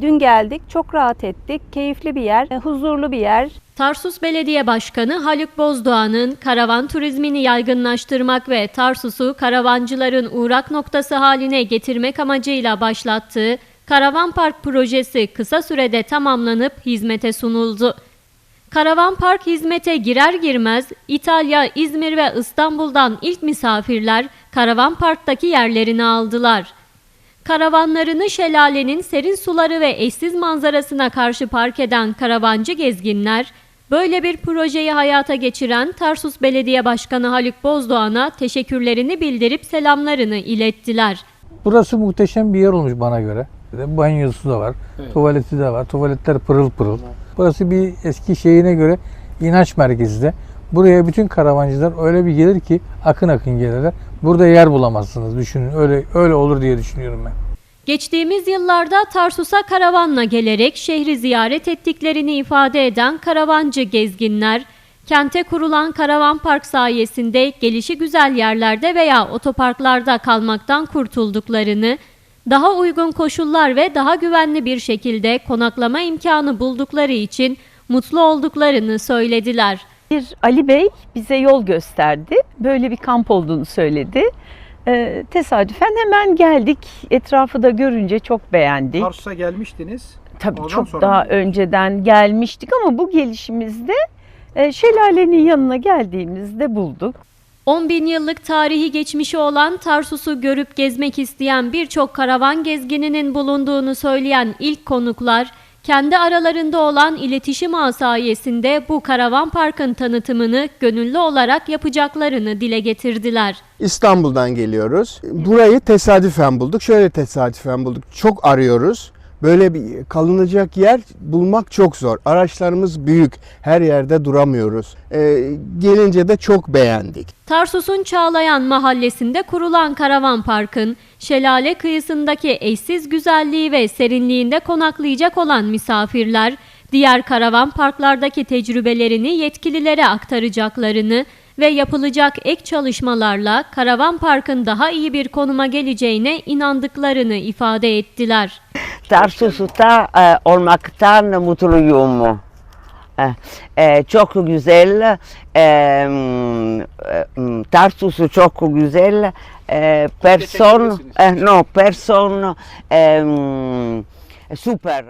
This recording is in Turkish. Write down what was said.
Dün geldik, çok rahat ettik. Keyifli bir yer, e, huzurlu bir yer. Tarsus Belediye Başkanı Haluk Bozdoğan'ın karavan turizmini yaygınlaştırmak ve Tarsus'u karavancıların uğrak noktası haline getirmek amacıyla başlattığı Karavan Park projesi kısa sürede tamamlanıp hizmete sunuldu. Karavan Park hizmete girer girmez İtalya, İzmir ve İstanbul'dan ilk misafirler Karavan Park'taki yerlerini aldılar. Karavanlarını şelalenin serin suları ve eşsiz manzarasına karşı park eden karavancı gezginler, böyle bir projeyi hayata geçiren Tarsus Belediye Başkanı Haluk Bozdoğan'a teşekkürlerini bildirip selamlarını ilettiler. Burası muhteşem bir yer olmuş bana göre. Banyosu da var, tuvaleti de var. Tuvaletler pırıl pırıl. Burası bir eski şeyine göre inanç merkezi de. Buraya bütün karavancılar öyle bir gelir ki akın akın gelirler. Burada yer bulamazsınız düşünün. Öyle öyle olur diye düşünüyorum ben. Geçtiğimiz yıllarda Tarsus'a karavanla gelerek şehri ziyaret ettiklerini ifade eden karavancı gezginler, kente kurulan karavan park sayesinde gelişi güzel yerlerde veya otoparklarda kalmaktan kurtulduklarını, daha uygun koşullar ve daha güvenli bir şekilde konaklama imkanı buldukları için mutlu olduklarını söylediler. Bir Ali Bey bize yol gösterdi. Böyle bir kamp olduğunu söyledi. Ee, tesadüfen hemen geldik. Etrafı da görünce çok beğendik. Tarsus'a gelmiştiniz. Tabii Oradan çok sonra daha mı? önceden gelmiştik ama bu gelişimizde e, şelalenin yanına geldiğimizde bulduk. 10 bin yıllık tarihi geçmişi olan Tarsus'u görüp gezmek isteyen birçok karavan gezgininin bulunduğunu söyleyen ilk konuklar, kendi aralarında olan iletişim ağı sayesinde bu karavan parkın tanıtımını gönüllü olarak yapacaklarını dile getirdiler. İstanbul'dan geliyoruz. Burayı tesadüfen bulduk. Şöyle tesadüfen bulduk. Çok arıyoruz. Böyle bir kalınacak yer bulmak çok zor. Araçlarımız büyük. Her yerde duramıyoruz. Ee, gelince de çok beğendik. Tarsus'un Çağlayan mahallesinde kurulan karavan parkın şelale kıyısındaki eşsiz güzelliği ve serinliğinde konaklayacak olan misafirler diğer karavan parklardaki tecrübelerini yetkililere aktaracaklarını ve yapılacak ek çalışmalarla karavan parkın daha iyi bir konuma geleceğine inandıklarını ifade ettiler. Tarsus'ta e, olmaktan mutluyum. E, e, çok güzel, e, m, e, m, Tarsus çok güzel, e, person, çekebilirsiniz. e, no, person, e, m, super.